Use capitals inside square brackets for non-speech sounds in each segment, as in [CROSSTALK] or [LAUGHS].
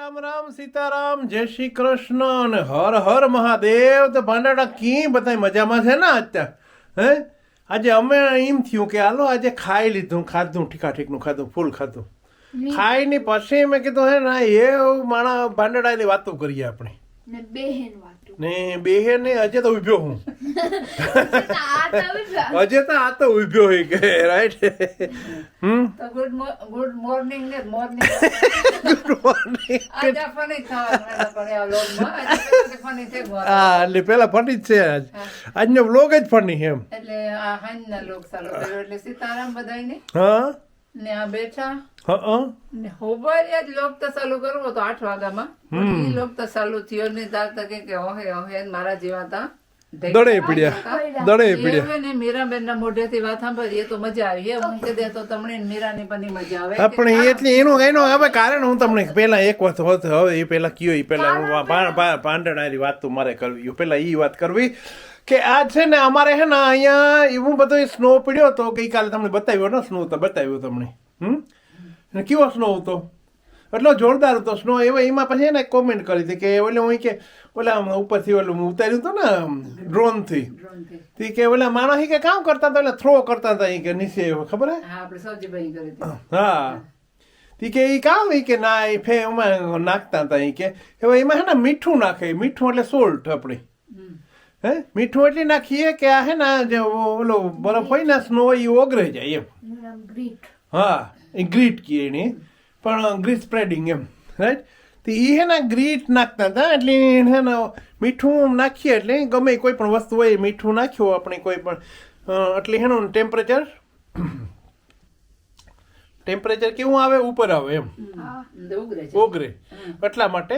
રામ રામ સીતારામ જય શ્રી કૃષ્ણ અને હર હર મહાદેવ. તો ભાંડાડા કી બધા મજામાં છે ને અત્યારે? હે? આજે અમે એમ થયું કે હાલો આજે ખાઈ લીધું ખાધું ઠીકા ઠીકનું ખાધું ફૂલ ખાધું. ખાઈને પછી મેં કીધું હે ને એ માણા ભાંડાડાની વાતો કરીએ આપણે. ને બેહે ને અજે તો ઉભ્યો હું. અજે તો આ તો ઉભ્યો હોય કે right hmm? Good good morning ને મોર્નિંગ ગુડ મોર્નિંગ આજે ફની થવાનું હા એટલે પેલા ફની જ છે આજ. આજનો વ્લોગ જ ફની એમ. એટલે આ હાંજના લોક ચાલુ એટલે સીતારામ બધાયને. હા? ને આ બેઠા. હા ને હોબારી જ લોક તસાલુ કરવો તો આઠ વાગામાં પણ લોક તસાલુ થયો ને તાર તકે કે ઓહે ઓહે મારા જેવા તા દડે પીડ્યા. દડે પીડ્યા. ને મીરાબેન ના મોઢેથી વાત સાંભળીએ તો મજા આવી. હું કે દે તો તમને ને મીરાની પણ મજા આવે. પણ એટલે એનું એનું હવે કારણ હું તમને પેલા એક વાત હોત હવે એ પેલા કયો એ પેલા હું પાંડણાની વાત તો મારે કરવી. પેલા એ વાત કરવી. કે આ છે ને અમારે છે ને અહીંયા એવું બધો સ્નો પડ્યો હતો ગઈકાલે તમને બતાવ્યો ને સ્નો તો બતાવ્યો તમને. હમ? અને કેવો સ્નો હતો? એટલો જોરદાર હતો સ્નો એવો એમાં પછી એને કોમેન્ટ કરી હતી કે ઓલે હું કે ઓલા ઉપરથી ઓલું હું ઉતાર્યું હતું ને ડ્રોનથી તે કે ઓલા માણસ કે કામ કરતા હતા એટલે થ્રો કરતા હતા કે નીચે ખબર હે? તી કે એ કામ એ કે ના એ ફે એમાં નાખતા હતા ઈ કે. એમાં હે ને મીઠું નાખે મીઠું એટલે સોલ્ટ આપણે. હે? મીઠું એટલે નાખીએ કે આ હે ને જે ઓલો બરફ હોય ને સ્નો એ ઓગરે જાય એમ. હા એ ગ્રીટ કીએ એની પણ ગ્રીટ સ્પ્રેડિંગ એમ રાઈટ? તો એ હે ને ગ્રીટ નાખતા હતા એટલે હે ને મીઠું નાખીએ એટલે ગમે કોઈ પણ વસ્તુ હોય મીઠું નાખ્યું આપણે કોઈ પણ એટલે એનું ટેમ્પરેચર ટેમ્પરેચર કેવું આવે? ઉપર આવે એમ. હા. ઓગળે એટલા માટે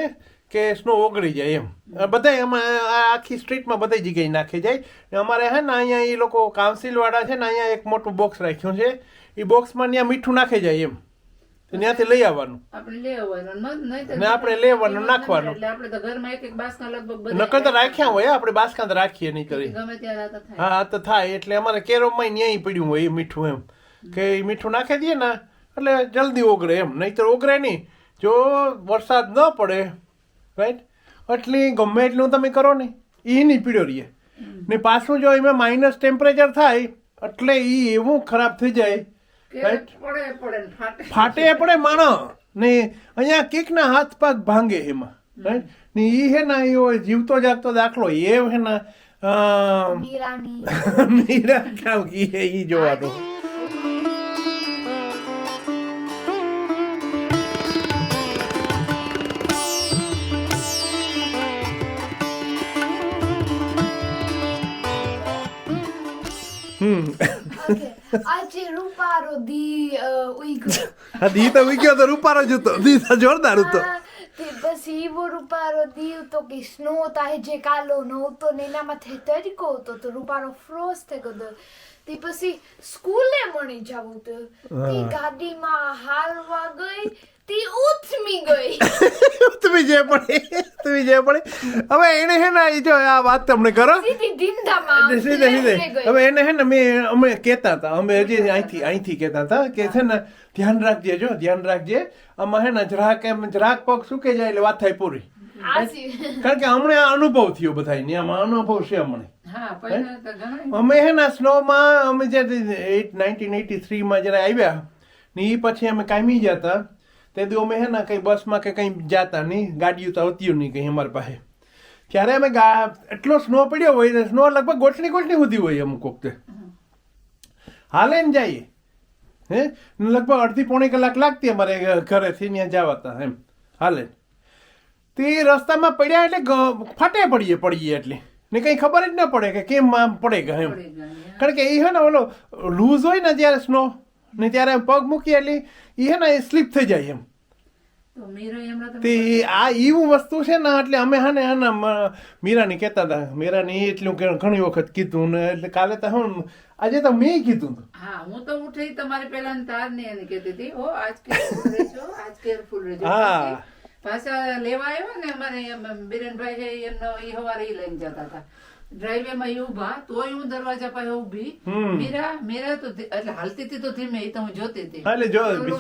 કે સ્નો ઓગળી જાય એમ. બધા એમાં આ આખી સ્ટ્રીટમાં બધી જગ્યાએ નાખી જાય. ને અમારે હે ને અહીંયા એ લોકો કાઉન્સિલ વાળા છે ને અહીંયા એક મોટું બોક્સ રાખ્યું છે. એ બોક્સમાં ત્યાં મીઠું નાખી જાય એમ. ત્યાંથી લઈ આવવાનું. આપણે લેવાનું ન- નહીં તો- ને આપણે લેવાનું, નાખવાનું. તો બાસકા નકર તો રાખ્યા હોય આપણે બાસકાંત રાખીએ નહીં કરી તો હા તો થાય એટલે અમારે કેરોમાં ન્યાય પડ્યું હોય એ મીઠું એમ. કે મીઠું નાખી દઈએ ને એટલે જલ્દી ઓગળે એમ. નહીંતર ઓગળે નહીં. જો વરસાદ ન પડે રાઈટ એટલે ગમે એટલું તમે કરો ને એ નહીં પીડ્યો રહીએ. ને પાછું જો એમાં માઇનસ ટેમ્પરેચર થાય એટલે એ એવું ખરાબ થઈ જાય. ને ફાટે. પડે માણસ ને અહીંયા કીકના હાથ પાક ભાંગે એમાં. રાઈટ ને એ હે ના એવો જીવતો જાગતો દાખલો. એ હે ને અ, મીરાની. મીરા કામ એ ઈ જોવાનું. આજે રૂપારો દી અ, ઉઈગો. આ દી તો વિગ્યો તો રૂપારો જ હતો. દી તો જોરદાર હતો. હા, તે પછી એવો રૂપારો દીવ તો કે સ્નો તાહે જે કાલો નહોતો ને એના માથે તરીકો હતો તો રૂપારો ફ્રોઝ થઈ ગયો તે પછી સ્કૂલે મળી જવું તો તે ગાડીમાં હાલવા ગઈ તે ઉથમી ગઈ. [LAUGHS] તમે જે પડે તમે જે પડે. હવે એને હે ને જો આ વાત તમને કરો. સીધી ધીમધામાં સીધે સીધે હવે એને હે ને મેં અમે કહેતા હતા અમે હજી અહીંથી અહીંથી કહેતા હતા કે છે ને ધ્યાન રાખજે જો ધ્યાન રાખજે. આમાં હે ને જરાક એમ જરાક પગ સુકે જાય એટલે વાત થાય પૂરી. કારણ કે હમણાં અનુભવ થયો બધા આમાં અનુભવ છે હમણે. અમે હે ને સ્નોમાં અમે જે એટ નાઇન્ટીન એટી થ્રીમાં જ્યારે આવ્યા ને એ પછી અમે કાયમી જતા તે દી અમે હે ને કંઈ બસમાં કે કંઈ જતા નહીં ગાડીઓ તો આવતી નહીં કંઈ અમારી પાસે. ત્યારે અમે ગા એટલો સ્નો પડ્યો હોય ને સ્નો લગભગ ગોઠણી ગોઠણી સુધી હોય અમુક વખતે. હાલે ને જઈએ હે? લગભગ અડધી પોણી કલાક લાગતી અમારે ઘરેથી ત્યાં જવાતા એમ. હાલે. તે રસ્તામાં પડ્યા એટલે ફાટે પડીએ પડીએ એટલે. ને કંઈ ખબર જ ન પડે કે કેમ આમ પડે કે એમ. કારણ કે એ હે ને ઓલો લૂઝ હોય ને જ્યારે સ્નો ને ત્યારે પગ મૂકીએ એટલે એ હે ને એ સ્લીપ થઈ જાય એમ. તો આ એવું વસ્તુ છે ને એટલે અમે હા ને હા મીરાની કહેતા હતા મીરાની એટલું ઘણી વખત કીધું ને એટલે કાલે તો હું આજે તો મેં કીધું હા હું તો ઉઠી તમારી પેલા તાર ને એને કહેતી હતી ઓ આજ કેરફુલ રહેજો આજ કેરફુલ રહેજો. હા. પછી લેવા આવ્યા ને અમારે બિરેનભાઈ છે એમનો એ હવારે ઈ લઈને જતા હતા. ડ્રાઈવે માં ઊભા ઊભા તોય હું દરવાજા પાસે ઊભી મીરા મીરા તો એટલે હાલતી હતી તો ધીમે એ તો હું જોતી હતી.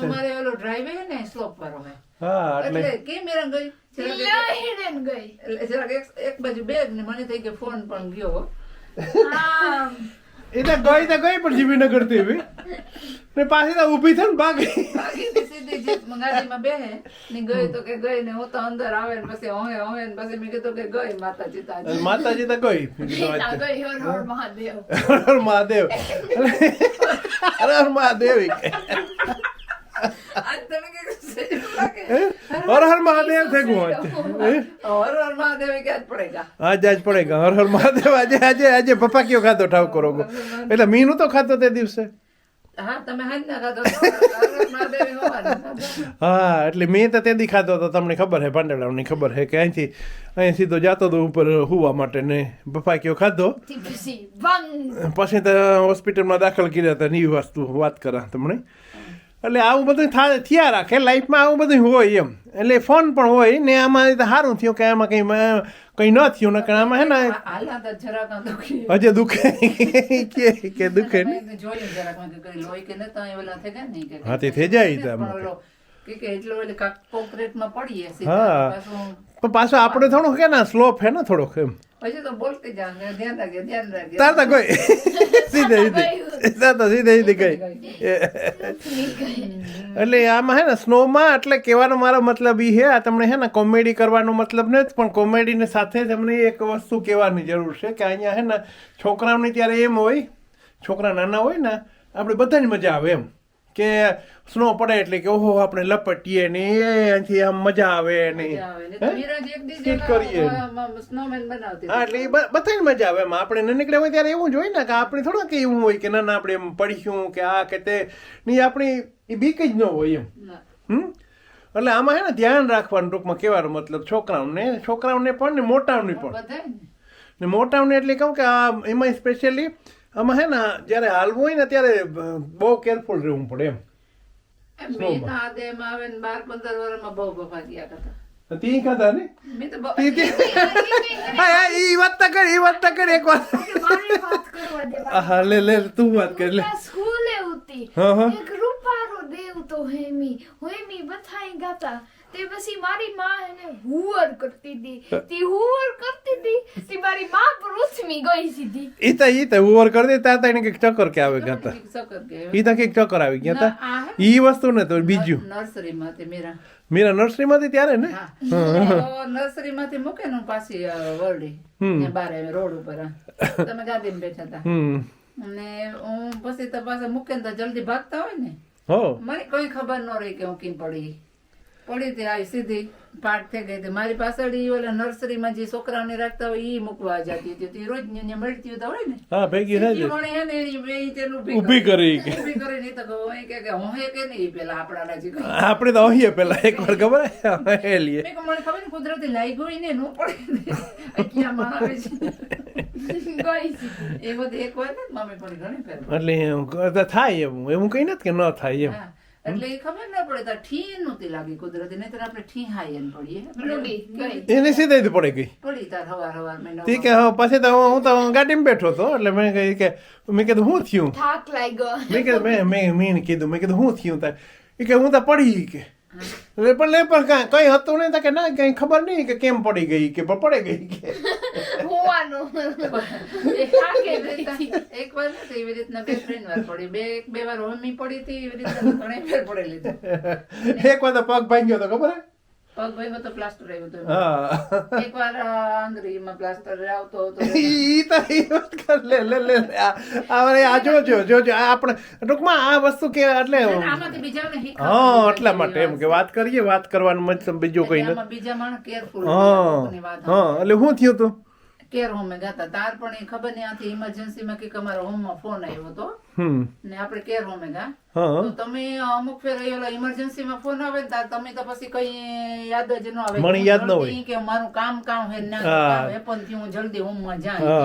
મારે ઓલો ડ્રાઈવે ને સ્લોપ પર અમે. એટલે એટલે કે મીરા ગઈ? એક- ગઈ. એટલે જરાક એક બાજુ બેગ ને મને થઈ કે ફોન પણ ગયો. હા. એ તો ગઈ તો ગઈ પણ જીવી ન કરતી એવી ને પાછી તો ઊભી થઈ ને ભાગી સીધી જીપ ગાડીમાં બેહે ને ગઈ તો કે ગઈ ને હું તો અંદર આવે ને પછી ઓહે ઓહે ને પછી મેં કીધું કે ગઈ માતાજી તા માતાજી તો ગઈ. ગઈ હર હર મહાદેવ હર મહાદેવ હર હર મહાદેવ થઈ ગયું આજ. હે? હર હર મહાદેવ કે આજ પડેગા? આજ આજ પડેગા. હર હર મહાદેવ આજે આજે આજે પપ્પા કયો ખાતો ઠાવ કરો એટલે મીનું તો ખાતો તે દિવસે. હા એટલે મેં તો તે દેખાતો હતો તમને ખબર હે પાંડેલાની ખબર હે કે અહીંથી અહીં સીધો જાતો હતો ઉપર હુવા માટે ને પપ્પા કયો ખાધો? પછી તો હોસ્પિટલમાં દાખલ કર્યા હતા ની વસ્તુ વાત કરા તમને. એટલે આવું બધું થા થયા રાખે લાઈફમાં આવું બધું હોય એમ. એટલે ફોન પણ હોય ને આમાં સારું થયું કે આમાં કંઈ કંઈ ન થયું નકર આમાં હે ને હજે દુખે. કે કે દુખે ને કે કે ને કે હા, તે થઈ જાય કે કે પણ પાછો આપણે થોડુંક કે ના સ્લોપ હે ને થોડોક એમ. પછી તો બોલતી જાવ ધ્યાન રાખજો ધ્યાન રાખજો તાર તો કોઈ સીધે સીધે તાર તો સીધે સીધે ગઈ એટલે આમાં હે ને સ્નોમાં એટલે કહેવાનો મારો મતલબ એ હે આ તમને હે ને કોમેડી કરવાનો મતલબ નથી પણ કોમેડીની સાથે તમને એક વસ્તુ કહેવાની જરૂર છે કે અહીંયા હે ને છોકરાઓની ત્યારે એમ હોય છોકરા નાના હોય ને આપણે બધાને મજા આવે એમ કે સ્નો પડે એટલે કે ઓહો આપણે લપટીએ ને એ અહીંથી આમ મજા આવે ને. કરીએ. હા એટલે બધાને મજા આવે એમ. આપણે ન નીકળ્યા હોય ત્યારે એવું જ હોય ને કે આપણે થોડા કે એવું હોય કે ના ના આપણે એમ પડીશું કે આ કે તે. ની આપણી એ બીક જ ન હોય એમ. હમ? એટલે આમાં હે ને ધ્યાન રાખવાનું ટૂંકમાં કહેવાનો મતલબ છોકરાઓને. છોકરાઓને પણ ને મોટાઓને પણ. ને મોટાઓને એટલે કહું કે આ એમાં સ્પેશિયલી આમાં હે ને જ્યારે હાલવું હોય ને ત્યારે બહુ કેરફુલ રહેવું પડે એમ. એમ મેં તો આ દેહમાં આવે ને બાર પંદર વર્ષમાં બહુ બફા ગયા કરતા તી ખાતા ને? હા ઈ વાત તો કરી ઈ વાત તો કરી એક વાર. હા લે લે તું વાત કર લે. સ્કૂલે ઉતી. એક રૂપારો દેવ તો હેમી હેમી બથાઈ ગાતા. તે પછી મારી માં એને હુવર કરતી હતી તી હુવર કરતી હતી તી મારી માં પર ઉથમી ગઈ સીધી. ઈ તો ઈ તો ઓવર કરી દે ત્યાં તો એને કંઈક ચક્કર કે આવે ગયા કે ઈ તો કંઈક ચક્કર આવી ગયા હે ઈ વસ્તુ ને તો બીજું. નર્સરીમાં તે મેરા. મીરા નર્સરીમાંથી ત્યારે ને? હા. તો નર્સરીમાંથી મૂકે ને પાછી વરડી. ને બારે રોડ ઉપર. તમે ગાડીમાં બેઠા હતા અને હું પછી તો પાછા મૂકે ને તો જલ્દી ભાગતા હોય ને. હો. મને કોઈ ખબર ન રહી કે હું કેમ પડી. પડી તે આવી સીધી પાઠ થઈ ગઈ હતી. મારી પાછળ ઈ ઓલા નર્સરીમાં જે છોકરાઓને રાખતા હોય ઈ મૂકવા જતી હતી. તે રોજ ને મળતી હતા હોય ને? હા ભેગી થાય છે ને ઈ બે તેનું ઊભી કરી ઊભી કરી નહીં તો કહું, કે કે હું હે કે નહીં પેલા આપણા નજીક આપણે તો અહીંયા પેલા. એક વાર ખબર હે? લીએ મેં મને ખબર ને કુદરતી લાઈ ગઈ ને નો પડે અત્યારમાં આવે છે. એ બધું એક વાર ને મમ્મી પણ ઘણી ફેર એટલે થાય એમ. એવું કઈ નથી કે ન થાય એમ. એટલે એ ખબર ના પડે તો ઠી નહોતી લાગી કુદરતી નહીં આપણે ઠી હાઈ એમ. પડીએ એને સીધે જ પડી ગઈ. પડી તાર હવાર હવાર મેં તી કે હા પછી તો હું તો ગાડીમાં બેઠો હતો એટલે મેં કહી કે મેં કીધું હું થયું? થાક લાગ્યો. મેં કીધું મેં મેં મેં કીધું મેં કીધું હું થયું તાર? એ કે હું તો પડી કે એટલે પણ લે પણ કાંઈ કંઈ હતું નહીં તો કે ના કંઈ ખબર નહીં કે કેમ પડી ગઈ કે પડી ગઈ કે. હોવાનું હતી. એક વાર નથી એવી રીતના બે ત્રણ વાર પડી બે એક બે વાર હોમી પડી હતી એવી રીતના ઘણી ફેર પડી હતી એક વાર તો પગ ભાંગ્યો તો ખબર હે? પગ ભાઈ તો પ્લાસ્ટર આવ્યું હતું હા એક વાર આંગળીમાં પ્લાસ્ટર આવતો હતો ઈ તો લે લે લે લે. આ જોજો જોજો આ આપણે ટૂંકમાં આ વસ્તુ કે એટલે આમાંથી બીજાને શીખવા હા એટલા માટે એમ કે વાત કરીએ વાત કરવાનું મત બીજું કઈ નથી બીજા માણસ કેરફુલ હા હા એટલે શું થયું તું કેર હોમે ગાતા. તાર પણ એ ખબર નહીં આથી ઇમરજન્સીમાં કે અમારા હોમમાં ફોન આવ્યો હતો. ને આપણે કેર હોમે ગા. તો તમે અમુક ફેર એલો ઇમરજન્સીમાં ફોન આવે ને તાર તમે તો પછી કઈ યાદ જ ન આવે. મને યાદ ન હોય. કે મારું કામ કામ હે ના કામ હે. પણ થી હું જલ્દી હોમમાં જાય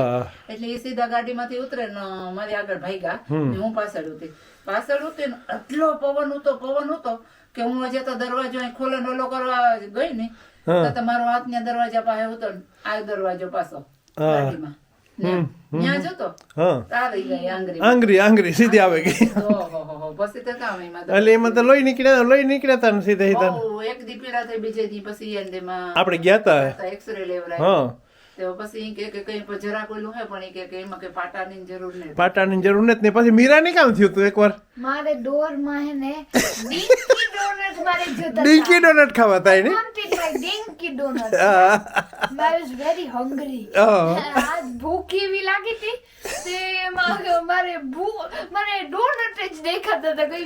એટલે એ સીધા ગાડીમાંથી ઉતરે ને મારી આગળ ભાગ્યા હું પાછળ ઉતરી. પાછળ ઉતરી ને એટલો પવન હતો પવન હતો કે હું હજે તો દરવાજો ખોલે નોલો કરવા ગઈ ને તો તમારો હાથ ને દરવાજા પાસે ઉતર આ દરવાજો પાછો. આંગરી આંગરી સીધી આવે ગઈ તો. એટલે એમાં લોહી નીકળ્યા લોહી નીકળ્યા તા સીધે સીધા. એક દી પીડા થઈ બીજે દી પછી આપણે ગયા તા. એક્સરે લેવડાય. હા. તો પછી કે કે કઈ પણ હે કે કે એમાં કે પાટાની જરૂર નહીં પાટાની જરૂર નથી ને. પછી મીરાને કામ થયું તું એકવાર? મારે ડોરમાં હે ને [LAUGHS] ડિંકી ડોનટ મારે જોતા ડીંકી ડોનટ ખાવા થાય ને ડિંકી donut. I was very hungry. આજ ભૂખ એવી લાગી હતી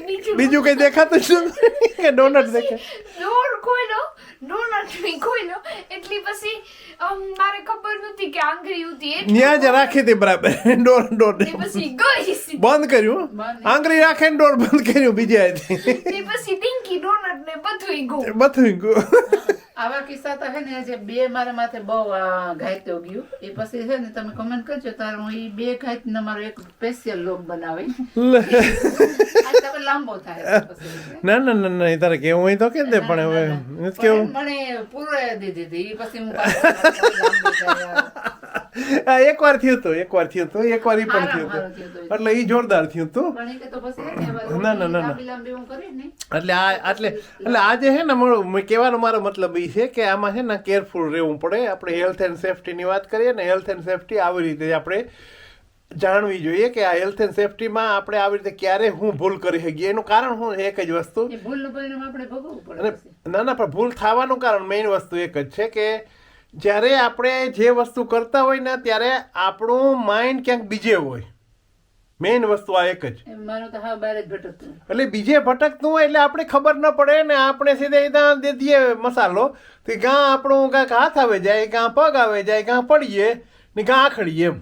બીજું બીજું કઈ દેખાતું જ નથી કે ડોનટ દેખે? ડોર ખોલ્યો ડોનટની ખોલ્યો એટલી પછી મારે ખબર નહોતી કે આંગળી હતી એટલે. ન્યા જ રાખી હતી બરાબર. ડોર ડોર પછી ગઈ બંધ કર્યું. આંગળી રાખે ને ડોર બંધ કર્યું બીજે. તે પછી ડિંકી ડોનટ ને બધું ગયું. બધું ગયું. આવા કિસ્સા તો હે ને જે બે મારા માથે બહુ ઘાયતો ગયું. એ પછી છે ને તમે કમેન્ટ કરજો તારે હું એ બે ઘાયત ને મારો એક સ્પેશિયલ લોક બનાવે. લાંબો થાય ના ના ના ના તારે કેવું હોય તો કે દે પણ હવે નથી કેવું? પણ મને પૂરો દીધી હતી. એ પછી. હા એકવાર થયું તું એકવાર થયું તો એકવાર ઈ પણ થયું તું. એટલે ઈ જોરદાર થયું તું. ને [CLEARS THROAT] ના, ના, એટલે આ એટલે એટલે આજે છે ને મારો મ- કહેવાનો મારો મતલબ એ છે કે આમાં છે ને કેરફુલ રહેવું પડે. આપણે હેલ્થ એન્ડ સેફટીની વાત કરીએ ને હેલ્થ એન્ડ સેફટી આવી રીતે આપણે જાણવી જોઈએ કે આ હેલ્થ એન્ડ સેફટીમાં આપણે આવી રીતે ક્યારે હું ભૂલ કરી શકીએ. એનું કારણ શું? એક જ વસ્તુ. એ ના ના પણ ભૂલ થવાનું કારણ મેઇન વસ્તુ એક જ છે કે જ્યારે આપણે જે વસ્તુ કરતા હોય ને ત્યારે આપણું માઇન્ડ ક્યાંક બીજે હોય. મેઇન વસ્તુ આ એક જ. એટલે બીજે ભટકતું હોય એટલે આપણે ખબર ન પડે ને આપણે સીધે ત્યાં દે દઈએ મસાલો. તો ગાં આપણું કાંઈક હાથ આવે જાય ગાં પગ આવે જાય ગાં પડીએ ને ગાં આખડીએ એમ.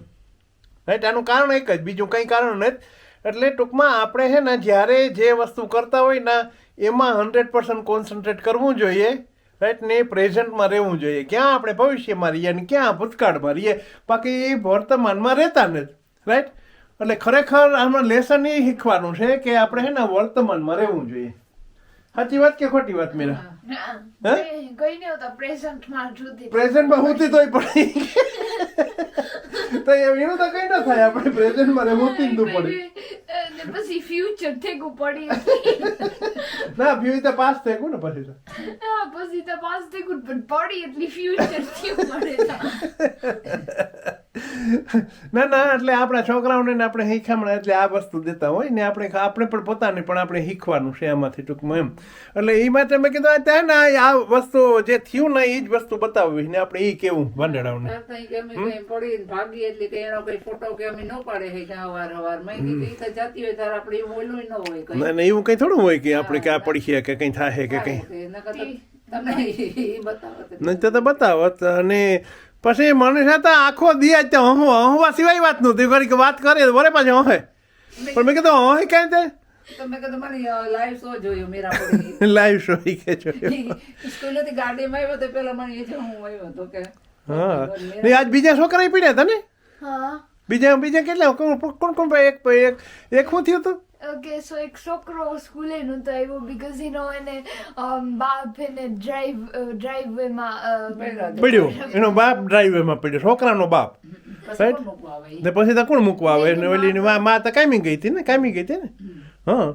રાઈટ? આનું કારણ એક જ બીજું કંઈ કારણ નથી. એટલે ટૂંકમાં આપણે છે ને જ્યારે જે વસ્તુ કરતા હોય ને એમાં હંડ્રેડ પર્સન્ટ કોન્સન્ટ્રેટ કરવું જોઈએ. રાઈટ ને પ્રેઝન્ટમાં રહેવું જોઈએ. ક્યાં આપણે ભવિષ્યમાં રહીએ અને ક્યાં ભૂતકાળમાં રહીએ? બાકી એ વર્તમાનમાં રહેતા નથી. રાઈટ એટલે ખરેખર આમાં લેસન એ શીખવાનું છે કે આપણે હે ને વર્તમાનમાં રહેવું જોઈએ. સાચી વાત કે ખોટી વાત મેરા? પ્રેઝન્ટમાં હોતી તોય પડી [LAUGHS] તો એનું તો કઈ ના થાય આપણે પ્રેઝન્ટમાં રહેવું જ પડે. ને પછી ફ્યુચર થેગું પડી. ના ફ્યુચર તો પાસ થઈ ને પછી તો. હા, પછી તો પાસ થેગું પણ પડી એટલી ફ્યુચર થયું પડે ના ના એટલે આપણા છોકરાઓને આપણે શીખામણા એટલે આ વસ્તુ દેતા હોય ને આપણે આપણે પણ પોતાને પણ આપણે શીખવાનું છે આમાંથી ટૂંકમાં એમ. એટલે એ માટે મેં કીધું આ ત્યાં ને આ વસ્તુ જે થયું ને એ જ વસ્તુ બતાવવી ને આપણે એ કેવું ભાંડેડાઓને તાર તો ઈ કે અમે કઈ પડીને ભાગીએ એટલે કે એનો કઈ ફોટો કે અમે ન પાડે છે કે અવાર અવાર. મેં તો જાતી હોય ત્યારે આપણે એવું બોલવું ન હોય કઈ. ના ના એવું કંઈ થોડું હોય કે આપણે ક્યાં પડી પડીએ કે કંઈ થાય કે કંઈ. તો તો. નહીં. તો તો બતાવત અને પછી મને સાથે આખો દિયા ત્યાં હું હવા સિવાય વાત નહોતી. કે વાત કરે વરે પાછી હે પણ મેં કીધું હે ક્યાં તે? તો લાઈવ શો જોયો મીરા લાઈવ શો કે છો સ્કૂલેથી ગાડીમાં આવ્યો તો પેલા મને એ છે હું આવ્યો તો કે હા. ને આજ બીજા છોકરા પડ્યા હતા ને? હા. બીજા બીજા કેટલા? કોણ કોણ કોણ એક એક એક શું થયું હતું ઓકે સો એક છોકરો સ્કૂલે નહોતો આવ્યો બીકોઝ એનો એને બાપ એને ડ્રાઈવ ડ્રાઈવ એમાં પડ્યો. પડ્યો. એનો બાપ ડ્રાઈવરમાં પડ્યો. છોકરાનો બાપ. ઈ? ને પછી તો કોણ મૂકવા આવે? ને ઓલી મા તો કામી ગઈ હતી ને? કામી ગઈ હતી ને? હા.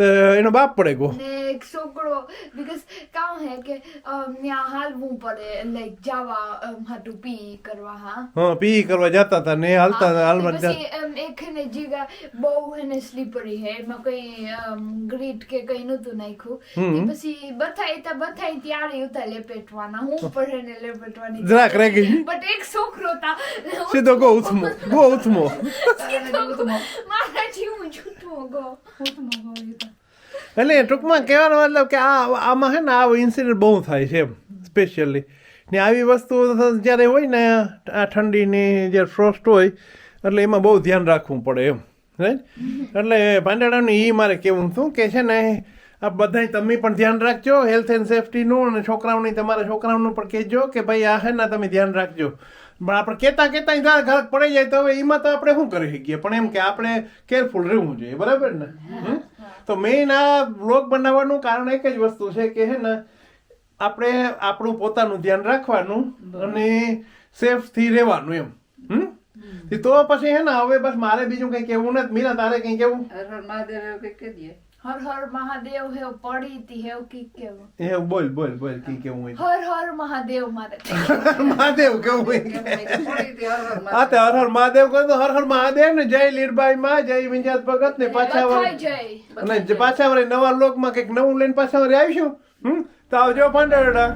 તો એનો બાપ પડે ગો ને એક છોકરો બીકોઝ કામ હે કે ત્યાં હાલવું પડે લાઈક જવા હાટુ પી કરવા હા હા પી કરવા જતા હતા ને હાલતા હતા, હાલવા હા, જતા પછી એક એને જગ્યા બહુ એને સ્લીપરી હે એમાં કઈ ગ્રીટ કે કઈ નતું નાખ્યું પછી બથાઈ તા બથાઈ ત્યારે ઉતા લેપેટવાના હું પર એને લેપેટવાની જરાક રહી ગઈ બટ એક છોકરો તા સીધો ગો ઉથમો ગો ઉથમો મારા જેવું જૂઠું ગો હોય તો. એટલે ટૂંકમાં કહેવાનો મતલબ કે આ આમાં છે ને આ ઇન્સિડન્ટ બહુ થાય છે એમ સ્પેશિયલી ને આવી વસ્તુ જ્યારે હોય ને, આ ઠંડીની જે ફ્રોસ્ટ હોય, એટલે એમાં બહુ ધ્યાન રાખવું પડે એમ રાઈટ એટલે પાંડાડાનું એ મારે કહેવું હતું કે છે ને, આ બધાય તમે પણ ધ્યાન રાખજો હેલ્થ એન્ડ સેફટીનું અને છોકરાઓની, તમારા છોકરાઓનું પણ કહેજો કે ભાઈ આ હે ને તમે ધ્યાન રાખજો. પણ આપણે કહેતા કહેતા ત્યાં ઘર પડી જાય તો હવે એમાં તો આપણે શું કરી શકીએ? પણ એમ કે આપણે કેરફુલ રહેવું જોઈએ, બરાબર ને? હમ? તો મેઇન આ બ્લોગ બનાવવાનું કારણ એક જ વસ્તુ છે કે હે ને આપણે આપણું પોતાનું ધ્યાન રાખવાનું અને સેફથી રહેવાનું એમ. હમ? તો પછી હે ને હવે બસ મારે બીજું કઈ કેવું નથી. મીરા તારે કઈ હર મહાદેવ કંઈક કહી દે હર હર મહાદેવ હેવ પડી તી હેવ કી કેવું એ બોલ બોલ બોલ કી કેવું હર હર મહાદેવ મારે. [LAUGHS] મહાદેવ કેવું હા તે હર હર મહાદેવ કહો તો હર હર મહાદેવ ને જય લીરબાઈ માં જય વિંજાત ભગત ને પાછા અને પાછા વળી નવા લોકમાં કંઈક નવું લઈને પાછા વળી આવીશું હમ? તો આવજો પાંડરડા